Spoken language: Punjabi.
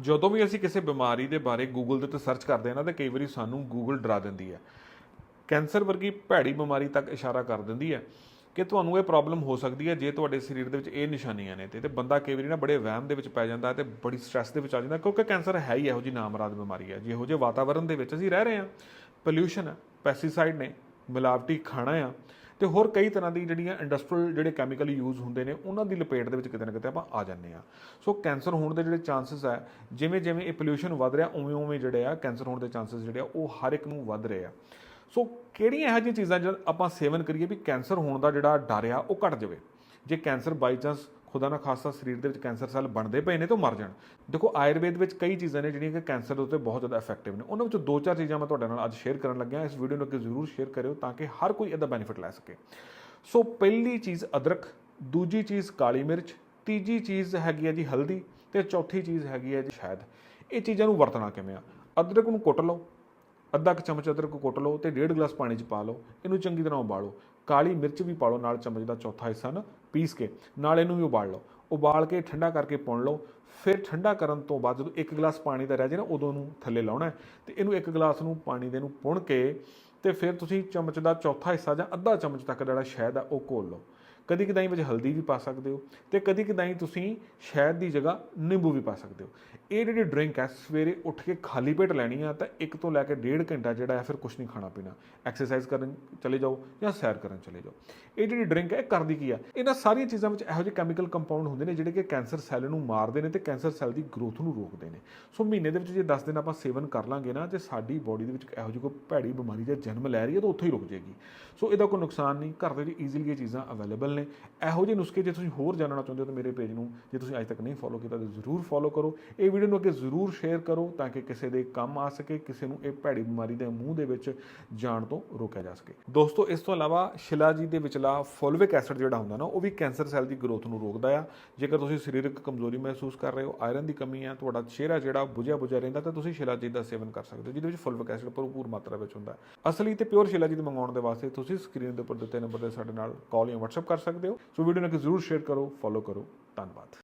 ਜਦੋਂ ਵੀ ਅਸੀਂ ਕਿਸੇ ਬਿਮਾਰੀ ਦੇ ਬਾਰੇ ਗੂਗਲ ਦੇ ਉੱਤੇ ਸਰਚ ਕਰਦੇ ਹਾਂ ਨਾ, ਤਾਂ ਕਈ ਵਾਰੀ ਸਾਨੂੰ ਗੂਗਲ ਡਰਾ ਦਿੰਦੀ ਹੈ। ਕੈਂਸਰ ਵਰਗੀ ਭੈੜੀ ਬਿਮਾਰੀ ਤੱਕ ਇਸ਼ਾਰਾ ਕਰ ਦਿੰਦੀ ਹੈ ਕਿ ਤੁਹਾਨੂੰ ਇਹ ਪ੍ਰੋਬਲਮ ਹੋ ਸਕਦੀ ਹੈ ਜੇ ਤੁਹਾਡੇ ਸਰੀਰ ਦੇ ਵਿੱਚ ਇਹ ਨਿਸ਼ਾਨੀਆਂ ਨੇ ਤੇ ਤੇ ਬੰਦਾ ਕਈ ਵਾਰੀ ਨਾ ਬੜੇ ਵਹਿਮ ਦੇ ਵਿੱਚ ਪੈ ਜਾਂਦਾ ਹੈ ਤੇ ਬੜੀ ਸਟ੍ਰੈਸ ਦੇ ਵਿੱਚ ਆ ਜਾਂਦਾ ਕਿਉਂਕਿ ਕੈਂਸਰ ਹੈ ਹੀ ਇਹੋ ਜੀ ਨਾਮਰਾਦ ਬਿਮਾਰੀ ਹੈ। ਜਿਹੋ ਜਿਹੇ ਵਾਤਾਵਰਣ ਦੇ ਵਿੱਚ ਅਸੀਂ ਰਹਿ ਰਹੇ ਹਾਂ ਪੋਲਿਊਸ਼ਨ ਹੈ ਪੈਸਟੀਸਾਈਡ ਨੇ, ਮਿਲਾਵਟੀ ਖਾਣਾ ਆ ਤੇ ਹੋਰ ਕਈ ਤਰ੍ਹਾਂ ਦੀ ਜਿਹੜੀਆਂ ਇੰਡਸਟਰੀਅਲ ਜਿਹੜੇ ਕੈਮੀਕਲ ਯੂਜ਼ ਹੁੰਦੇ ਨੇ, ਉਹਨਾਂ ਦੀ ਲਪੇਟ ਦੇ ਵਿੱਚ ਕਿਤੇ ਨਾ ਕਿਤੇ ਆਪਾਂ ਆ ਜਾਂਦੇ ਆ ਸੋ ਕੈਂਸਰ ਹੋਣ ਦੇ ਜਿਹੜੇ ਚਾਂਸਸ ਆ ਜਿਵੇਂ ਜਿਵੇਂ ਇਹ ਪੋਲਿਊਸ਼ਨ ਵੱਧ ਰਿਹਾ, ਉਵੇਂ ਉਵੇਂ ਜਿਹੜੇ ਆ ਕੈਂਸਰ ਹੋਣ ਦੇ ਚਾਂਸਸ ਜਿਹੜੇ ਆ, ਉਹ ਹਰ ਇੱਕ ਨੂੰ ਵੱਧ ਰਹੇ ਆ। ਸੋ ਕਿਹੜੀਆਂ ਇਹੋ ਜਿਹੀਆਂ ਚੀਜ਼ਾਂ ਜਦ ਆਪਾਂ ਸੇਵਨ ਕਰੀਏ ਵੀ ਕੈਂਸਰ ਹੋਣ ਦਾ ਜਿਹੜਾ ਡਰ ਆ, ਉਹ ਘਟ ਜਾਵੇ। ਜੇ ਕੈਂਸਰ ਬਾਈ ਚਾਂਸ ਖੁਦਾ ਨਾ ਖਾਸਾ ਸਰੀਰ ਦੇ ਵਿੱਚ ਕੈਂਸਰ ਸੈੱਲ ਬਣਦੇ ਪਏ ਨੇ ਤਾਂ ਉਹ ਮਰ ਜਾਣ। ਦੇਖੋ, ਆਯੁਰਵੇਦ ਵਿੱਚ ਕਈ ਚੀਜ਼ਾਂ ਨੇ ਜਿਹੜੀਆਂ ਕਿ ਕੈਂਸਰ ਦੇ ਉੱਤੇ ਬਹੁਤ ਜ਼ਿਆਦਾ ਇਫੈਕਟਿਵ ਨੇ। ਉਹਨਾਂ ਵਿੱਚੋਂ ਦੋ ਚਾਰ ਚੀਜ਼ਾਂ ਮੈਂ ਤੁਹਾਡੇ ਨਾਲ ਅੱਜ ਸ਼ੇਅਰ ਕਰਨ ਲੱਗਿਆ। ਇਸ ਵੀਡੀਓ ਨੂੰ ਅੱਗੇ ਜ਼ਰੂਰ ਸ਼ੇਅਰ ਕਰਿਓ ਤਾਂ ਕਿ ਹਰ ਕੋਈ ਇਹਦਾ ਬੈਨੀਫਿਟ ਲੈ ਸਕੇ। ਸੋ ਪਹਿਲੀ ਚੀਜ਼ ਅਦਰਕ, ਦੂਜੀ ਚੀਜ਼ ਕਾਲੀ ਮਿਰਚ, ਤੀਜੀ ਚੀਜ਼ ਹੈਗੀ ਹੈ ਜੀ ਹਲਦੀ ਤੇ ਚੌਥੀ ਚੀਜ਼ ਹੈਗੀ ਹੈ ਜੀ ਸ਼ਾਇਦ ਇਹ ਚੀਜ਼ਾਂ ਨੂੰ ਵਰਤਣਾ ਕਿਵੇਂ ਆ? ਅਦਰਕ ਨੂੰ ਕੁੱਟ ਲਓ ਅੱਧਾ ਕੁ ਚਮਚ ਅਦਰਕ ਕੁੱਟ ਲਓ ਤੇ ਡੇਢ ਗਲਾਸ ਪਾਣੀ ਚ ਪਾ ਲਓ, ਇਹਨੂੰ ਚੰਗੀ ਤਰ੍ਹਾਂ ਉਬਾਲੋ। ਕਾਲੀ ਮਿਰਚ ਵੀ ਪਾ ਲਓ, ਨਾਲ ਚਮਚ ਦਾ ਚੌਥਾ ਹਿੱਸਾ ਨਾ ਪੀਸ ਕੇ, ਨਾਲ ਇਹਨੂੰ ਵੀ ਉਬਾਲ ਲਓ। ਉਬਾਲ ਕੇ ਠੰਡਾ ਕਰਕੇ ਪੁਣ ਲਓ। ਫਿਰ ਠੰਡਾ ਕਰਨ ਤੋਂ ਬਾਅਦ ਜਦੋਂ ਇੱਕ ਗਲਾਸ ਪਾਣੀ ਦਾ ਰਹਿ ਜਾਏ ਨਾ, ਉਦੋਂ ਨੂੰ ਥੱਲੇ ਲਾਉਣਾ ਹੈ ਤੇ ਇਹਨੂੰ ਇੱਕ ਗਲਾਸ ਨੂੰ ਪਾਣੀ ਦੇ ਨੂੰ ਪੁਣ ਕੇ ਤੇ ਫਿਰ ਤੁਸੀਂ ਚਮਚ ਦਾ ਚੌਥਾ ਹਿੱਸਾ ਜਾਂ ਅੱਧਾ ਚਮਚ ਤੱਕ ਜਿਹੜਾ ਸ਼ਹਿਦ ਆ, ਉਹ ਘੋਲ ਲਓ। ਕਦੀ ਕਦਾਈ ਵਿੱਚ ਹਲਦੀ ਵੀ ਪਾ ਸਕਦੇ ਹੋ ਤੇ ਕਦੀ ਕਦਾਈ ਤੁਸੀਂ ਸ਼ਹਿਦ ਦੀ ਜਗ੍ਹਾ ਨਿੰਬੂ ਵੀ ਪਾ ਸਕਦੇ ਹੋ। ਇਹ ਜਿਹੜੀ ਡਰਿੰਕ ਹੈ, ਸਵੇਰੇ ਉੱਠ ਕੇ ਖਾਲੀ ਪੇਟ ਲੈਣੀ ਆ ਤਾਂ ਇੱਕ ਤੋਂ ਲੈ ਕੇ ਡੇਢ ਘੰਟਾ ਜਿਹੜਾ ਹੈ, ਫਿਰ ਕੁਝ ਨਹੀਂ ਖਾਣਾ ਪੀਣਾ। ਐਕਸਰਸਾਈਜ਼ ਕਰਨ ਚਲੇ ਜਾਓ ਜਾਂ ਸੈਰ ਕਰਨ ਚਲੇ ਜਾਓ। ਇਹ ਜਿਹੜੀ ਡਰਿੰਕ ਹੈ, ਇਹ ਕਰਦੀ ਕੀ ਆ? ਇਹਨਾਂ ਸਾਰੀਆਂ ਚੀਜ਼ਾਂ ਵਿੱਚ ਇਹੋ ਜਿਹੇ ਕੈਮੀਕਲ ਕੰਪਾਊਂਡ ਹੁੰਦੇ ਨੇ ਜਿਹੜੇ ਕਿ ਕੈਂਸਰ ਸੈੱਲ ਨੂੰ ਮਾਰਦੇ ਨੇ ਤੇ ਕੈਂਸਰ ਸੈੱਲ ਦੀ ਗਰੋਥ ਨੂੰ ਰੋਕਦੇ ਨੇ। ਸੋ ਮਹੀਨੇ ਦੇ ਵਿੱਚ ਜੇ 10 ਦਿਨ ਆਪਾਂ ਸੇਵਨ ਕਰ ਲਾਂਗੇ ਨਾ ਤੇ ਸਾਡੀ ਬਾਡੀ ਦੇ ਵਿੱਚ ਇਹੋ ਜਿਹੀ ਕੋਈ ਭੈੜੀ ਬਿਮਾਰੀ ਦਾ ਜਨਮ ਲੈ ਰਹੀ ਹੈ, ਤਾਂ ਉੱਥੇ ਹੀ ਰੁਕ ਜਾਏਗੀ। ਸੋ ਇਹਦਾ ਕੋਈ ਨੁਕਸਾਨ ਨਹੀਂ, ਘਰ ਦੇ ਵਿੱਚ ਈਜ਼ੀਲੀ ਇਹ ਚੀਜ਼ਾਂ ਅਵੇਲੇਬਲ ਨੇ, ਇਹੋ ਜਿਹੇ ਨੁਸਖੇ ਜੇ ਤੁਸੀਂ ਹੋਰ ਜਾਣਨਾ ਚਾਹੁੰਦੇ ਹੋ ਤਾਂ ਮੇਰੇ ਪੇਜ ਨੂੰ, ਜੇ ਤੁਸੀਂ ਅਜੇ ਤੱਕ ਨਹੀਂ ਫੋਲੋ ਕੀਤਾ ਤਾਂ ਜ਼ਰੂਰ ਫੋਲੋ ਕਰੋ। ਇਹ ਵੀਡੀਓ ਨੂੰ ਅੱਗੇ ਜ਼ਰੂਰ ਸ਼ੇਅਰ ਕਰੋ ਤਾਂ ਕਿ ਕਿਸੇ ਦੇ ਕੰਮ ਆ ਸਕੇ, ਕਿਸੇ ਨੂੰ ਇਹ ਭੈੜੀ ਬਿਮਾਰੀ ਦੇ ਮੂੰਹ ਦੇ ਵਿੱਚ ਜਾਣ ਤੋਂ ਰੋਕਿਆ ਜਾ ਸਕੇ। ਦੋਸਤੋ, ਇਸ ਤੋਂ ਇਲਾਵਾ ਸ਼ਿਲਾਜੀ ਦੇ ਵਿਚਲਾ ਫੋਲਵਿਕ ਐਸਿਡ ਜਿਹੜਾ ਹੁੰਦਾ ਨਾ, ਉਹ ਵੀ ਕੈਂਸਰ ਸੈੱਲ ਦੀ ਗਰੋਥ ਨੂੰ ਰੋਕਦਾ ਆ। ਜੇਕਰ ਤੁਸੀਂ ਸਰੀਰਕ ਕਮਜ਼ੋਰੀ ਮਹਿਸੂਸ ਕਰ ਰਹੇ ਹੋ ਆਇਰਨ ਦੀ ਕਮੀ ਆ, ਤੁਹਾਡਾ ਚਿਹਰਾ ਜਿਹੜਾ ਬੁਝਿਆ ਬੁਝਿਆ ਰਹਿੰਦਾ ਤਾਂ ਤੁਸੀਂ ਸ਼ਿਲਾਜੀ ਦਾ ਸੇਵਨ ਕਰ ਸਕਦੇ ਹੋ, ਜਿਹਦੇ ਵਿੱਚ ਫੋਲਵਿਕ ਐਸਿਡ ਭਰਪੂਰ ਮਾਤਰਾ ਵਿੱਚ ਹੁੰਦਾ। ਅਸਲੀ ਤੇ ਪਿਓਰ ਸ਼ਿਲਾਜੀ ਦੇ ਮੰਗਾਉਣ ਦੇ ਵਾਸਤੇ ਤੁਸੀਂ ਸਕਰੀਨ ਦੇ ਉੱਪਰ ਦਿੱਤੇ ਨੰਬਰ ਤੇ ਸਾਡੇ ਨਾਲ ਕਾਲ ਜਾਂ WhatsApp ਕਰ ਸਕਦੇ ਹੋ। ਸੋ ਵੀਡੀਓ ਨੂੰ ਜ਼ਰੂਰ ਸ਼ੇਅਰ ਕਰੋ ਫੋਲੋ ਕਰੋ। ਧੰਨਵਾਦ।